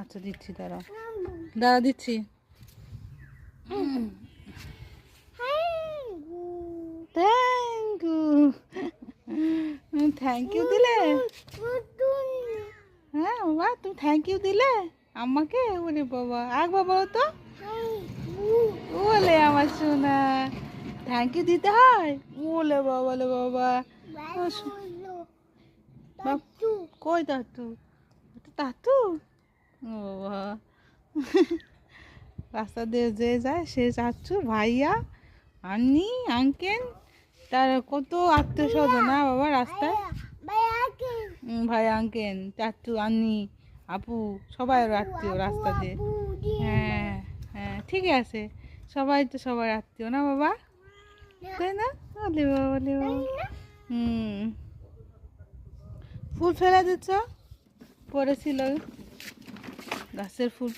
আচ্ছা দিচ্ছি দাঁড়াও। দাঁড়া দিচ্ছি। থ্যাংক ইউ থ্যাংক ইউ দিলে? হ্যাঁ বাবা তুমি থ্যাংক ইউ দিলে? আমাকে ওরে বাবা। একবার বলো তো? বলে আমার শোনা থ্যাংক ইউ দিতে হয়? বলে বাবা বলে বাবা। কই তাতু তাতু ও বাবা। রাস্তা দিয়ে যে যায় সে চাচ্ছু ভাইয়া আন্নি আঙ্কেল তার কত আত্মীয় স্বজন না বাবা রাস্তায়? ভাই আঙ্কেল চাচ্ছু আন্নি আপু সবাই আত্মীয় রাস্তা দিয়ে। হ্যাঁ হ্যাঁ ঠিকই আছে। সবাই তো সবার আত্মীয় না বাবা? তাই না? বলে বাবা বলে বাবা। হুম। ফুল ফেলে দিচ্ছ? পড়েছিল। গাছের ফুল